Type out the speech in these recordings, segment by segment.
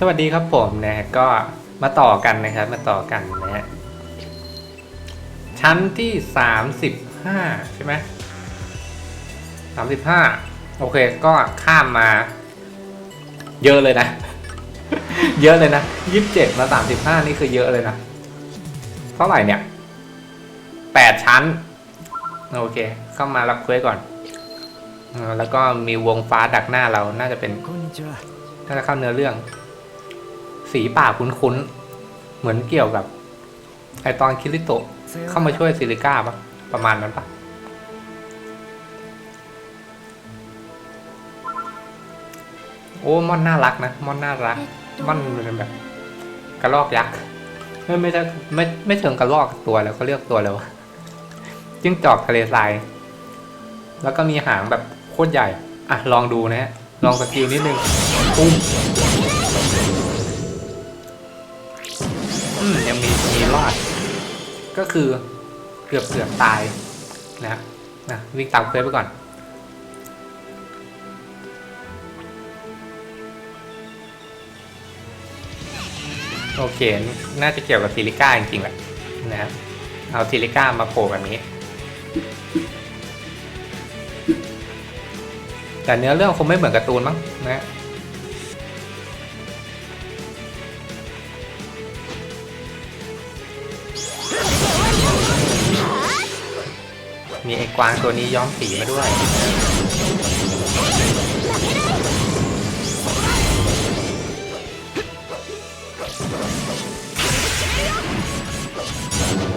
สวัสดีครับผมนะก็มาต่อกันนะครับมาต่อกันนะฮะชั้นที่ 35 ใช่ไหมสามสิบห้าโอเคก็ข้ามมา เยอะเลยนะ เยอะเลยนะยี่สิบเจ็ดมาสามสิบห้านี่คือเยอะเลยนะ เท่าไหร่เนี่ยแปดชั้น โอเค เข้ามารับเควสก่อน แล้วก็มีวงฟ้าดักหน้าเราน่าจะเป็น ถ้าจะเข้าเนื้อเรื่อง สีป่าคุ้นๆ เหมือนเกี่ยวกับ ไอตอนคิริโตะเข้ามาช่วยซิลิก้าปะประมาณนั้นปะโอ้มอนน่ารักนะมอนน่ารักมอนเป็นแบบ กระรอกยักษ์ไม่ไม่ใช่ไม่ไม่เชิงกระรอกตัวแล้วเขาเรียกตัวแล้วจิ้งจอกทะเลทราย แล้วก็มีหางแบบโคตรใหญ่ อะ ลองดูนะฮะ ลองสกิลนิดนึงปุ้ม ก็คือเกือบเกือบตายนะนะวิ่งตามเควสไปก่อน โอเค น่าจะเกี่ยวกับซิลิก้าจริงๆแหละนะเอาซิลิก้ามาโผล่แบบนี้ แต่เนื้อเรื่องคงไม่เหมือนการ์ตูนมั้งนะ มีไอ้กวางตัวนี้ย้อมสีมาด้วย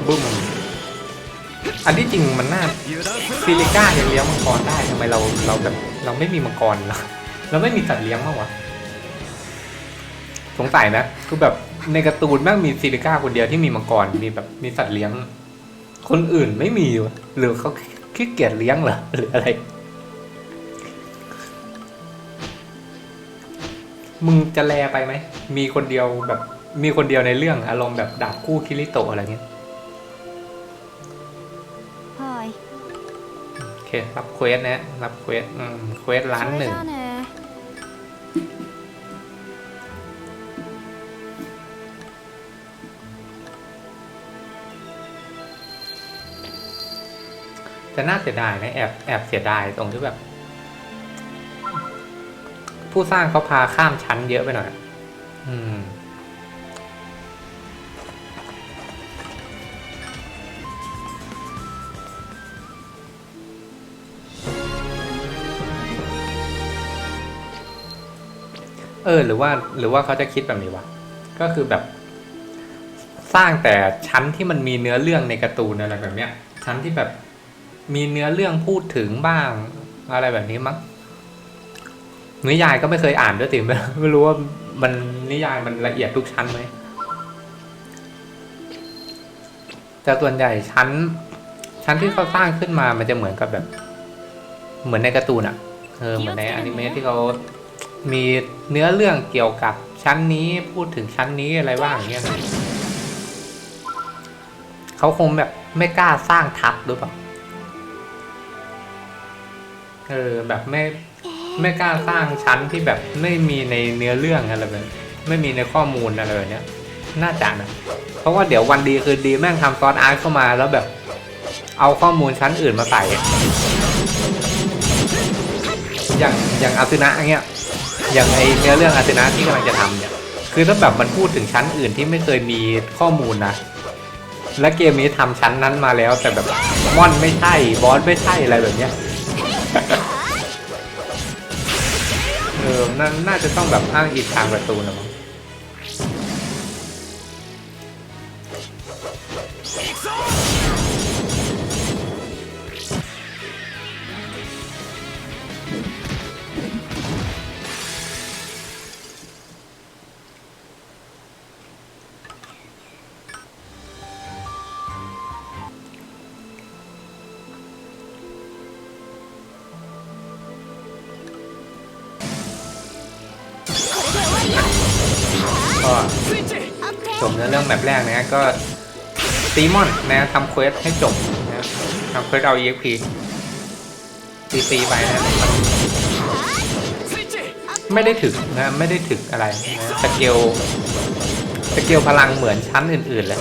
บึ้ม อันที่จริงมันน่าซิลิก้ายังเลี้ยงมังกรได้ทำไมเราเราแบบเราไม่มีมังกรเราเราไม่มีสัตว์เลี้ยงบ้างวะสงสัยนะคือแบบในการ์ตูนแม่งมีซิลิก้าคนเดียวที่มีมังกรมีแบบมีสัตว์เลี้ยง คนอื่นไม่มีวะหรือเขาขี้เกียจเลี้ยงเหรอหรืออะไร มึงจะแลไปไหม มีคนเดียวแบบ มีคนเดียวในเรื่องอารมณ์แบบดาบคู่คิริโตะอะไรเงี้ยโอเครับเควสนะรับเควสอืมเควสล้านหนึ่ง แต่น่าเสียดายนะแอบแอบเสียดายตรงที่แบบ ผู้สร้างเขาพาข้ามชั้นเยอะไปหน่อย อืมเออหรือว่าหรือว่าเขาจะคิดแบบนี้วะก็คือแบบ สร้างแต่ชั้นที่มันมีเนื้อเรื่องในการ์ตูนอะไรแบบเนี้ย ชั้นที่แบบ มีเนื้อเรื่องพูดถึงบ้าง อะไรแบบนี้มั้งนิยายก็ไม่เคยอ่านด้วยติมไม่รู้ว่ามันนิยายมันละเอียดทุกชั้นไหมแต่ส่วนใหญ่ชั้น ชั้นที่เขาสร้างขึ้นมามันจะเหมือนกับแบบ เหมือนในการ์ตูนอะเออเหมือนในอนิเมะที่เขามีเนื้อเรื่องเกี่ยวกับชั้นนี้พูดถึงชั้นนี้อะไรบ้างอย่างเงี้ยเขาคงแบบไม่กล้าสร้างทับหรือเปล่า เออแบบไม่ไม่กล้าสร้างชั้นที่แบบไม่มีในเนื้อเรื่องอะไรแบบไม่มีในข้อมูลอะไรแบบเนี้ยน่าจะนะเพราะว่าเดี๋ยววันดีคือดีแม่งทำซอสอาร์ตเข้ามาแล้วแบบ เอาข้อมูลชั้นอื่นมาใส่อะอย่างอย่างอาซึนะเงี้ยอย่างไอเนื้อเรื่องอาซึนะที่กำลังจะทำเนี่ยคือถ้าแบบมันพูดถึงชั้นอื่นที่ไม่เคยมีข้อมูลนะและเกมนี้ทำชั้นนั้นมาแล้วแต่แบบม่อนไม่ใช่บอสไม่ใช่อะไรแบบเนี้ย นาน่าจะต้องแบบอ้างอิงทางประตูนะมั้ง ก็ตีมอนนะทำเควสให้จบนะทำเควสเอา EXP ตีตีไปนะไม่ได้ถึกนะไม่ได้ถึกอะไรนะสกิลสกิลพลังเหมือนชั้นอื่นๆเลย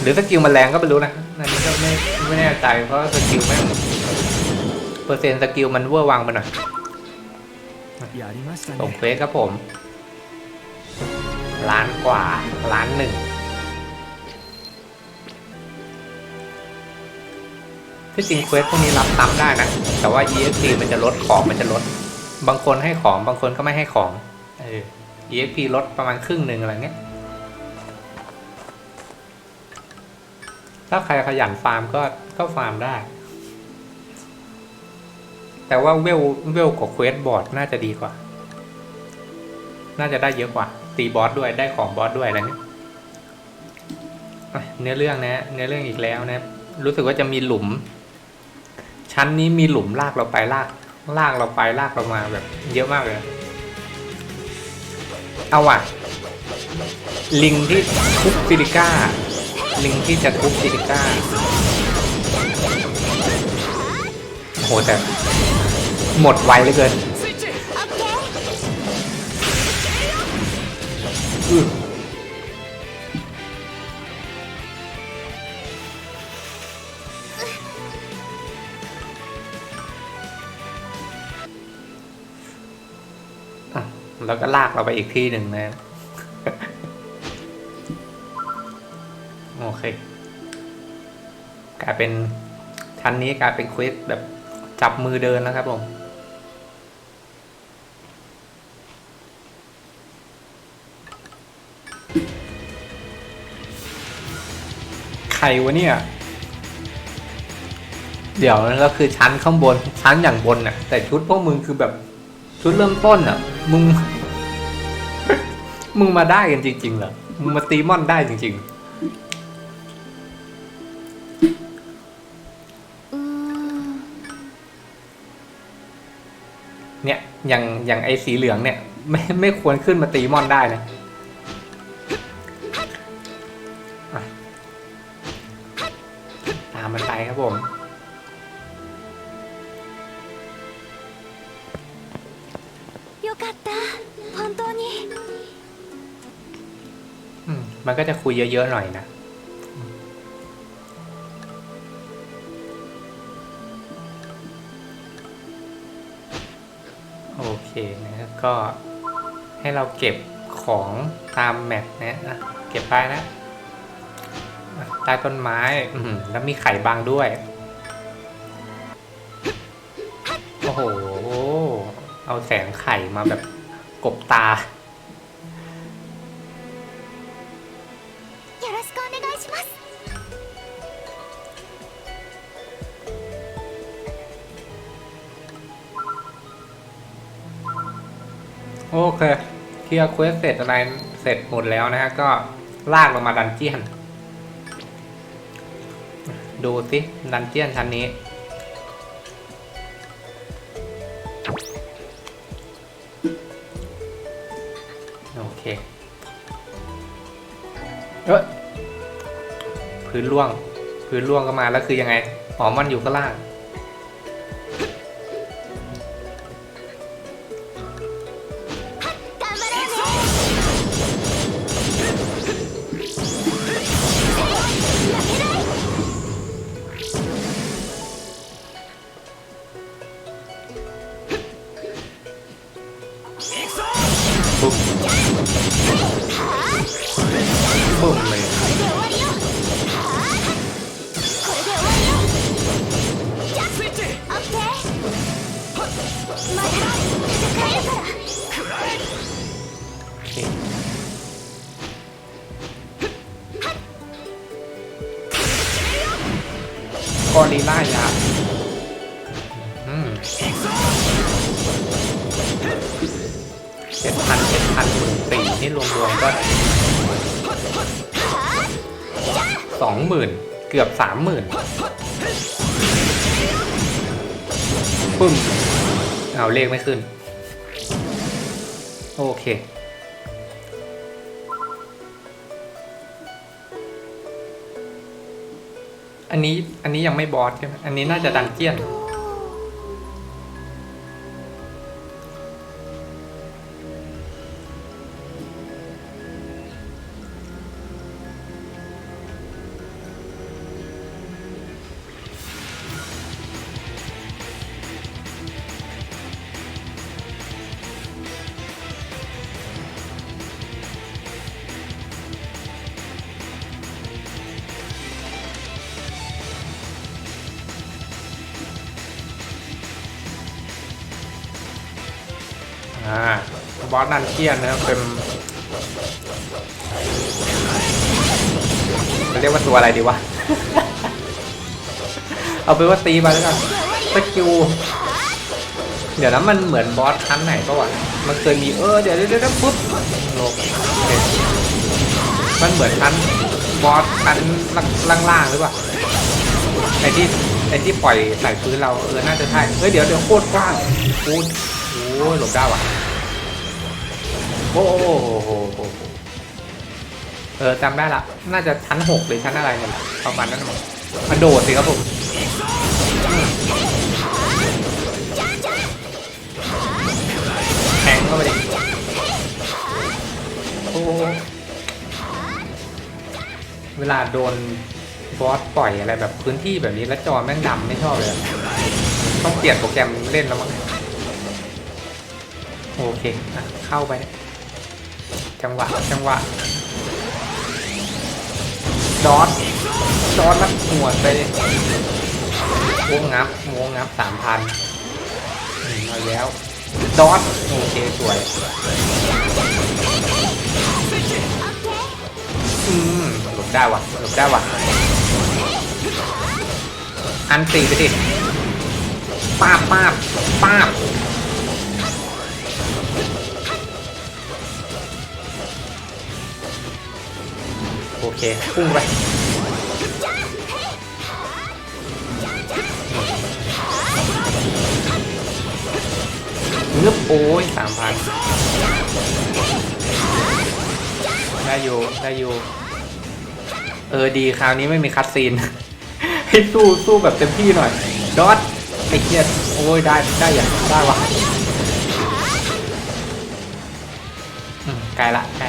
หรือสกิลมันแรงก็ไม่รู้นะอันนี้ก็ไม่ไม่แน่ใจเพราะสกิลแม่เปอร์เซ็นต์สกิลมันเวอร์วังไปหน่อยส่งเฟสครับผมล้านกว่าล้านหนึ่ง ที่จริงเควสพวกนี้รับซ้ำได้นะ แต่ว่า EXP มันจะลดของมันจะลด บางคนให้ของบางคนก็ไม่ให้ของเออ EXP ลดประมาณครึ่งหนึ่งอะไรเงี้ย ถ้าใครขยันฟาร์มก็ก็ฟาร์มได้ แต่ว่าเวลเวลกับเควสบอร์ดน่าจะดีกว่า น่าจะได้เยอะกว่า ตีบอสด้วยได้ของบอสด้วยอะไรเนี้ยเนื้อเรื่องนะ เนื้อเรื่องอีกแล้วนะ รู้สึกว่าจะมีหลุม ชั้นนี้มีหลุมลากเราไปลากลากเราไปลากเรามาแบบ เยอะมากเลย เอาว่ะ ลิงที่ทุบซิลิก้า ลิงที่จะทุบซิลิก้าโหแต่หมดไวเหลือเกิน แล้วก็ลากเราไปอีกที่หนึ่งนะโอเค กลายเป็นชั้นนี้กลายเป็นเควสแบบจับมือเดินแล้วครับผมใครวะเนี่ย เดี๋ยวแล้วคือชั้นข้างบนชั้นอย่างบนน่ะ แต่ชุดพวกมึงคือแบบชุดเริ่มต้นอะ มึง มึงมาได้กันจริงๆเหรอ มึงมาตีมอนได้จริงうーんๆเนี่ย อย่างอย่างไอ้สีเหลืองเนี่ย ไม่ไม่ควรขึ้นมาตีมอนได้นะอะ มันก็จะคุยเยอะๆหน่อยนะโอเคนะครับก็ให้เราเก็บของตามแมปนะอะเก็บไปนะใต้ต้นไม้อืแล้วมีไข่บางด้วย โอ้โห เอาแสงไข่มาแบบกบตา โอเคเคลียร์เควสเสร็จอะไรเสร็จหมดแล้วนะฮะ ก็ลากลงมาดันเจียน ดูสิดันเจียนชั้นนี้ โอเคเอ้ยพื้นร่วง พื้นร่วงก็มาแล้วคือยังไง หอมมันอยู่ข้างล่าง ปุ๊บ เกือบสามหมื่นปึ้มเอาเลขไม่ขึ้น โอเค อันนี้อันนี้ยังไม่บอสใช่ไหมอันนี้น่าจะดันเจียน เทียนนะครับเป็นเรียกว่าตัวอะไรดีวะ เอาเป็นว่าตีไปแล้วกันสกิลเดี๋ยวนะมันเหมือนบอสชั้นไหนก็วะมันเคยมีเออเดี๋ยวเดี๋ยวเดี๋ยวปุ๊บลกโอเคมันเหมือนชั้นบอสชั้นล่างๆหรือเปล่าไอที่ไอที่ปล่อยใส่พื้นเราเออน่าจะใช่เฮ้ยเดี๋ยวเดี๋ยวโคตรกว้างโอ้ยหลบได้ว่ะ โอ้โหเออจำได้ละ น่าจะชั้นหกหรือชั้นอะไรเนี่ยประมาณนั้นมั้งมาโดดสิครับผมแทงเข้าไปดิโอ้เวลาโดนบอสปล่อยอะไรแบบพื้นที่แบบนี้แล้วจอแม่งดำไม่ชอบเลยต้องเปลี่ยนโปรแกรมเล่นแล้วมั้งโอเค เข้าไปเนี่ย จังหวะจังหวะดอทดอทมันหัวไปดิโอ้งับโง่งับสามพันมาแล้วดอทโอเคสวยอืมหลบได้ว่ะหลบได้ว่ะ อันตีไปดิป้าบป้าบป้า เคพุ่งไปเงือบโอ้ยสามพันได้อยู่ได้อยู่ เออดีคราวนี้ไม่มีคัดซีน ให้สู้สู้แบบเต็มที่หน่อย ดอทไอ้เหี้ยโอ้ยได้ได้อย่างได้วะอืมใกล้ละใกล้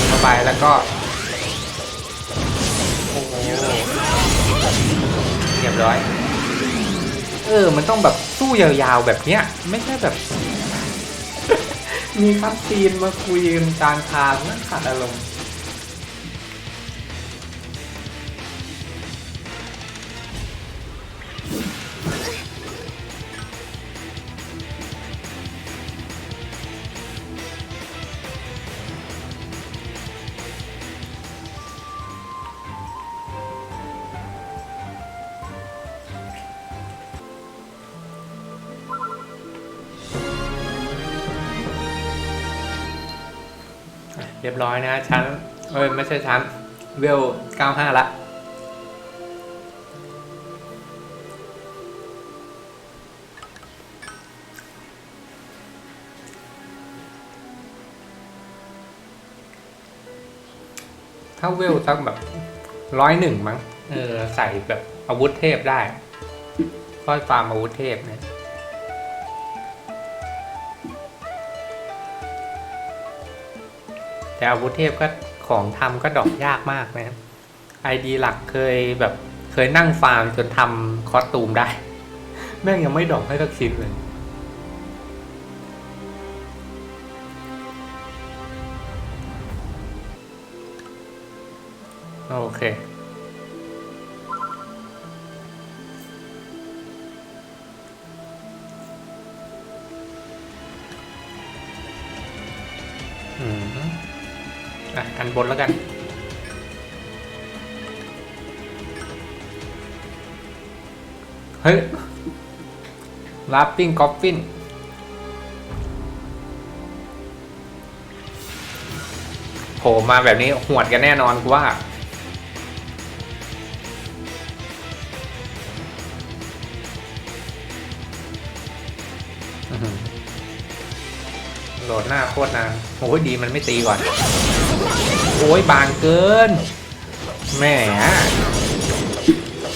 งเข้าไปแล้วก็โอ้โหเรียบร้อย เออ มันต้องแบบสู้ยาวๆแบบเนี้ย ไม่ใช่แบบ มีคัพซีนมาคุยกันกลางทางนั่นขาดอารมณ์ รียบร้อยนะชั้นเอ้ยไม่ใช่ชั้นเวล95ละถ้าเวลสักแบบร้อยหนึ่งมั้งเออใส่แบบอาวุธเทพได้ค่อยฟาร์มอาวุธเทพเนี่ย แต่อาวุธเทพก็ของทำก็ดอกยากมากนะครับไอดีหลักเคยแบบเคยนั่งฟาร์มจนทำคอสตูมได้ แม่งยังไม่ดอกให้สักชิ้นเลยโอเค บนแล้วกัน เฮ้ยลาปปิ้งกอฟฟินโผล่มาแบบนี้หวดกันแน่นอนกูว่าโหลดหน้าโคตรนานโอ้ยดีมันไม่ตีก่อน โอ้ยบางเกินแหม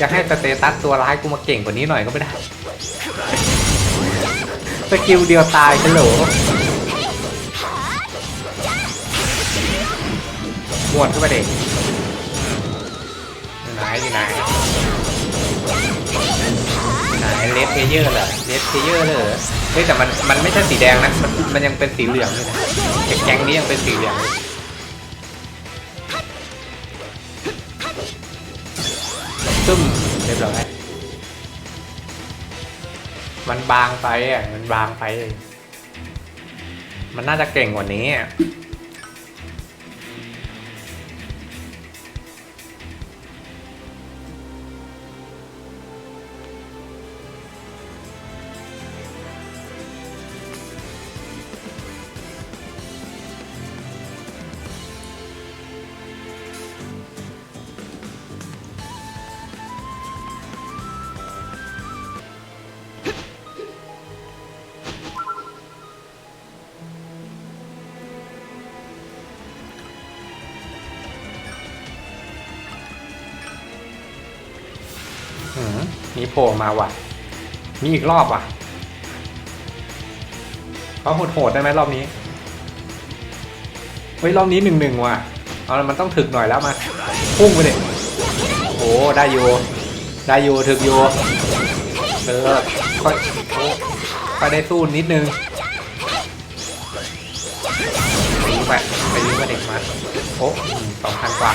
จะให้สเตตัสตัวร้ายกูมาเก่งกว่านี้หน่อยก็ไม่ได้ สกิลเดียวตายกันโหลหวดเข้าไปเด็กไหนอยู่ไหนไหนเลสเพเยอร์เหรอเลสเพเยอร์เหรอเฮ้ยแต่มันมันไม่ใช่สีแดงนะ มันมันยังเป็นสีเหลืองอยู่นะแก๊งนี้ยังเป็นสีเหลืองอยู่ หรอกมันบางไปอะ มันบางไป มันน่าจะเก่งกว่านี้อะ มีโผล่มาว่ะ มีอีกรอบว่ะเขาโหดๆได้ไหมรอบนี้ เฮ้ย รอบนี้หนึ่งหนึ่งว่ะ เอาละมันต้องถึกหน่อยแล้วมา พุ่งไปเลยโอ้ได้อยู่ ได้อยู่ถึกอยู่เออค่อยค่อยได้สู้นิดนึงไปไปไปยิงไปเด็กมาโอ้สองพันกว่า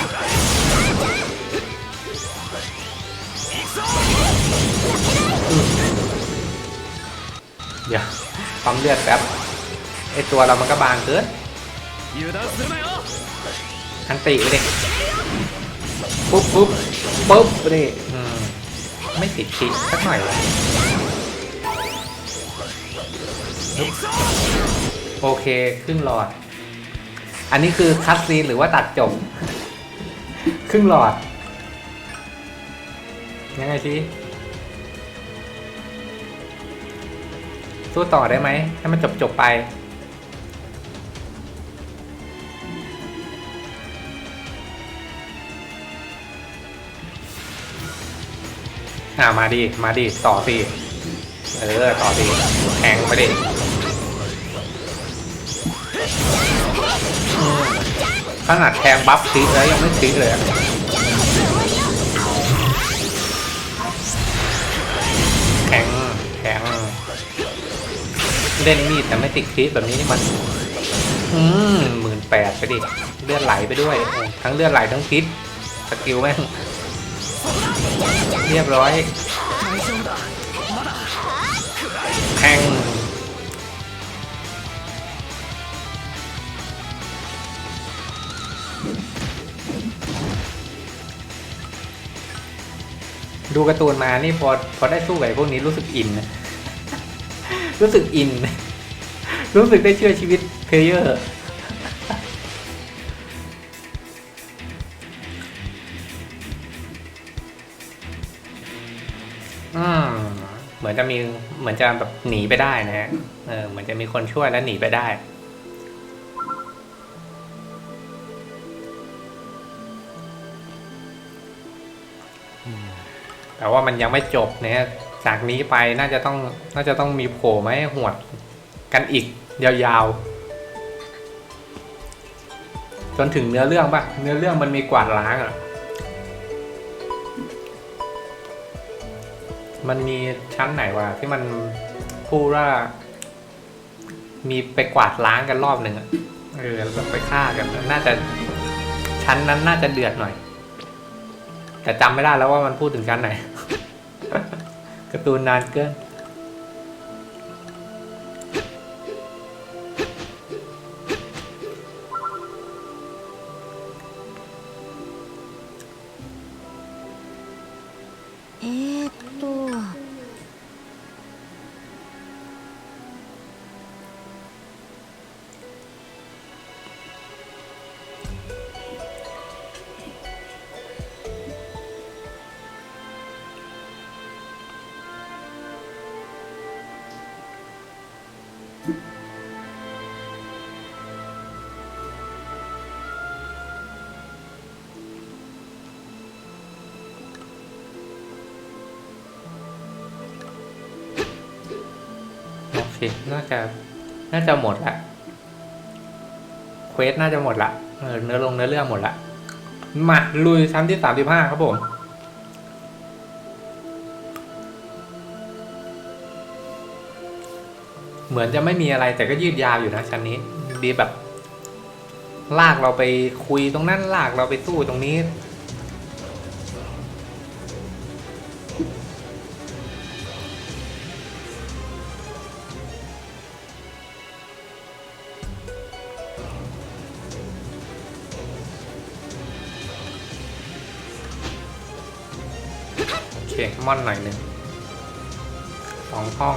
เดี๋ยวปั๊มเลือดแป๊บไอตัวเรามันก็บางเกินทันตีเลยปุ๊บปุ๊บปุ๊บนี่ไม่ติดขีดสักหน่อยเลยโอเคครึ่งหลอด อันนี้คือคัดซีนหรือว่าตัดจบ ครึ่งหลอด ยังไงที สู้ต่อได้ไหมให้มันจบจบไป อ่ามาดิ มาดิ ต่อสิเออ ต่อดิแทงไปดิขนาดแทงบัฟซีแล้วยังไม่ซีเลยอะ เล่นมีดแต่ไม่ติดคลิปแบบนี้นี่มัน อืมหมื่นแปดไปดิ เลือดไหลไปด้วย ทั้งเลือดไหลทั้งพิษสกิลแม่ง เรียบร้อยแทงดูการ์ตูนมานี่พอพอได้สู้กับพวกนี้รู้สึกอินนะ รู้สึกอิน รู้สึกได้เชื่อชีวิตเพลเยอร์เหมือนจะมีเหมือนจะแบบหนีไปได้นะฮะเออเหมือนจะมีคนช่วยแล้วหนีไปได้แต่ว่ามันยังไม่จบเนี่ย จากนี้ไปน่าจะต้องน่าจะต้องมีโผล่มาให้หวดกันอีกยาวๆ จนถึงเนื้อเรื่องปะเนื้อเรื่องมันมีกวาดล้างอะ มันมีชั้นไหนวะที่มันพูดว่ามีไปกวาดล้างกันรอบหนึ่งอะเออแบบไปฆ่ากัน น่าจะชั้นนั้นน่าจะเดือดหน่อย แต่จำไม่ได้แล้วว่ามันพูดถึงชั้นไหน การ์ตูนนานเกิน เค น่าจะ น่าจะหมดละ เควสน่าจะหมดละเออเนื้อลงเนื้อเรื่องหมดละ มาลุยชั้นที่สามสิบห้าครับผมเหมือนจะไม่มีอะไรแต่ก็ยืดยาวอยู่นะชั้นนี้ ดีแบบ ลากเราไปคุยตรงนั้นลากเราไปสู้ตรงนี้ เคม่อนหน่อยหนึ่งสองห้อง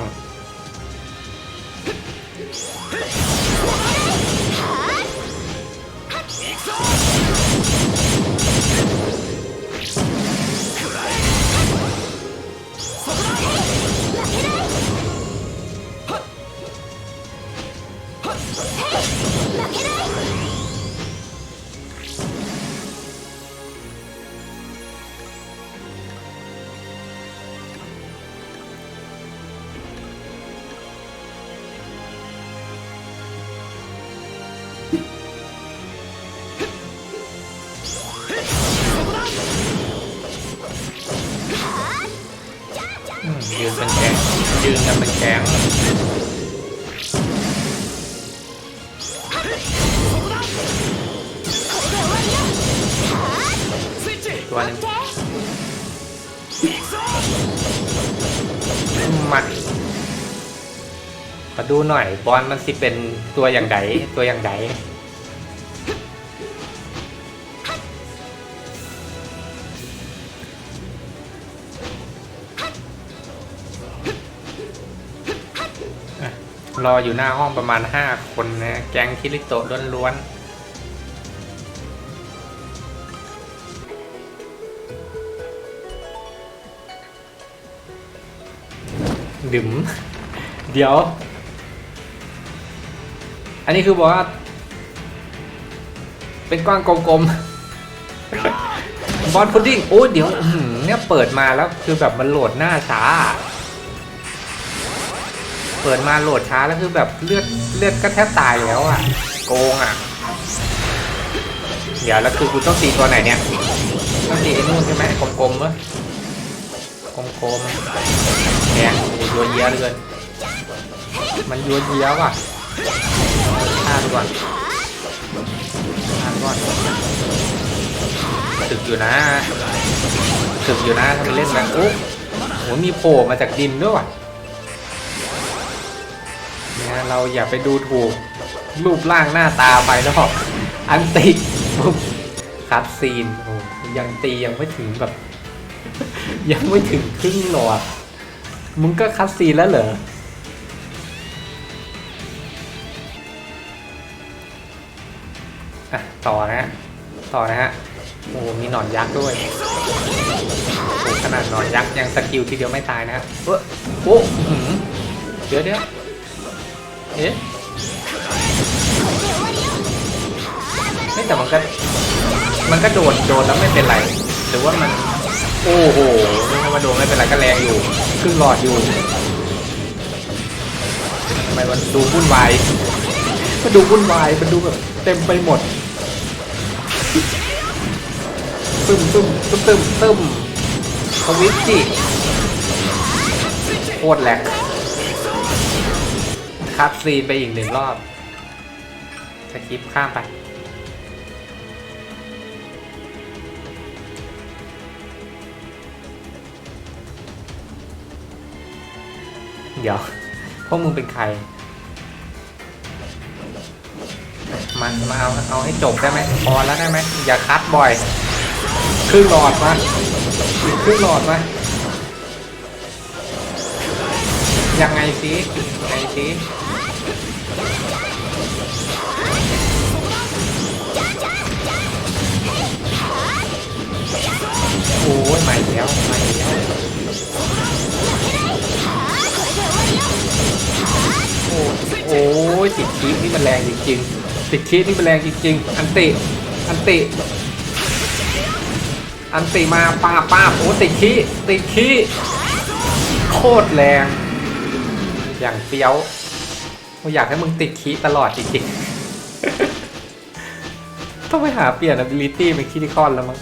ยืนเป็นแก๊งยืนกันเป็นแก๊งตัวนึงมามาดูหน่อยบอลมันสิเป็นตัวอย่างไดตัวอย่างได รออยู่หน้าห้องประมาณ 5 คนนะ แก๊งคิริโตะล้วนๆดึมเดี๋ยว อันนี้คือบอกว่า เป็นก้อนกลมๆบอลพุดดิ้งโอ้เดี๋ยวเนี่ยเปิดมาแล้วคือแบบมันโหลดหน้าช้า เปิดมาโหลดช้าแล้วคือแบบเลือดเลือดก็แทบตายแล้วอะ โกงอะ เดี๋ยวแล้วคือกูต้องตีตัวไหนเนี่ยต้องตีไอ้นู่นใช่ไหมกลมๆเว้ยกลมๆแดงโอ้ยัวเยียเลยมันยัวเยียว่ะฆ่าดูก่อนฆ่าดูก่อนถึกอยู่นะถึกอยู่นะทำไมเล่นแบบโอ้โหมีโผล่มาจากดินด้วยว่ะ เนี่ยเราอย่าไปดูถูกรูปร่างหน้าตาไปแล้วบอกอันติปุ๊บคัดซีนโอ้ยังตียังไม่ถึงแบบ ยังไม่ถึงครึ่งหลอดมึงก็คัดซีนแล้วเหรออะต่อนะฮะ ต่อนะฮะ โอ้มีหนอนยักษ์ด้วย ขนาดหนอนยักษ์ยังสกิลทีเดียวไม่ตายนะฮะ เออโอ้อื้อหือเดี๋ยวเดี๋ยว เอ๊ะไม่แต่มันก็มันก็โดนโดนแล้วไม่เป็นไร หรือว่ามัน โอ้โหนี่ถ้ามาโดนไม่เป็นไรก็แรงอยู่ครึ่งหลอดอยู่ทำไมมันดูวุ่นวายมันดูวุ่นวายมันดูแบบเต็มไปหมดตึมตึมตึมตึมตึมสวิตช์จิโคตรแหลก คัดซีนไปอีกหนึ่งรอบสคริปข้ามไปเดี๋ยวพวกมึงเป็นใครมามาเอาเอาให้จบได้ไหมพอแล้วได้ไหมอย่าคัดบ่อยครึ่งหลอดมาครึ่งหลอดมายังไงสิยังไงสิ อ้ยใหม่แล้วใหม่แล้วโอ้โอ้ยติดคีบนี่มันแรงจริงๆติดคีบนี่มันแรงจริงๆอันติอันติอันติมาป้าป้าโอ้ติดขี้ติดขี้โคตรแรง อย่างเฟี้ยวกูอยากให้มึงติดขี้ตลอดจริงๆ ต้องไปหาเปลี่ยน ability เป็นคิติคอนแล้วมั้ง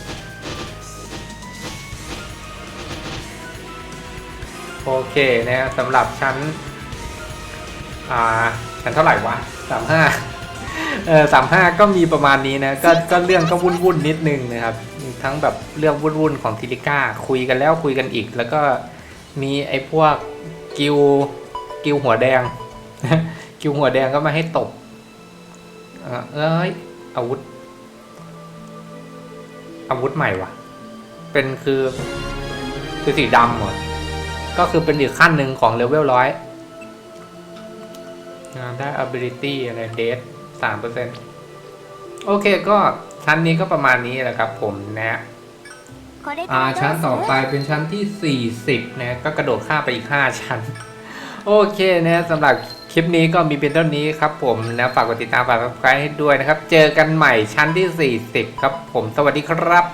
โอเคนะสำหรับชั้น อ่า ชั้นเท่าไหร่วะสามห้าเออสามห้าก็มีประมาณนี้นะ ก็ก็เรื่องก็วุ่นวุ่นนิดนึงนะครับ ทั้งแบบเรื่องวุ่นวุ่นของทิลิก้า คุยกันแล้วคุยกันอีก แล้วก็มีไอ้พวกกิวกิวหัวแดง กิวหัวแดงก็มาให้ตบเออเอ้ยอาวุธ อาวุธใหม่วะเป็นคือคือสีดำหรอ ก็คือเป็นอีกขั้นหนึ่งของเลเวลร้อยได้ ability อะไรเดสสามเปอร์เซ็นต์โอเคก็ชั้นนี้ก็ประมาณนี้แหละครับผมนะอ่าชั้นต่อไปเป็นชั้นที่ 40 นะ ก็กระโดดข้าไปอีก 5 ชั้น โอเคนะสำหรับคลิปนี้ก็มีเป็นเท่านี้ครับผมนะฝากกดติดตามฝากกดไลค์ให้ด้วยนะครับ เจอกันใหม่ชั้นที่ 40 ครับผมสวัสดีครับ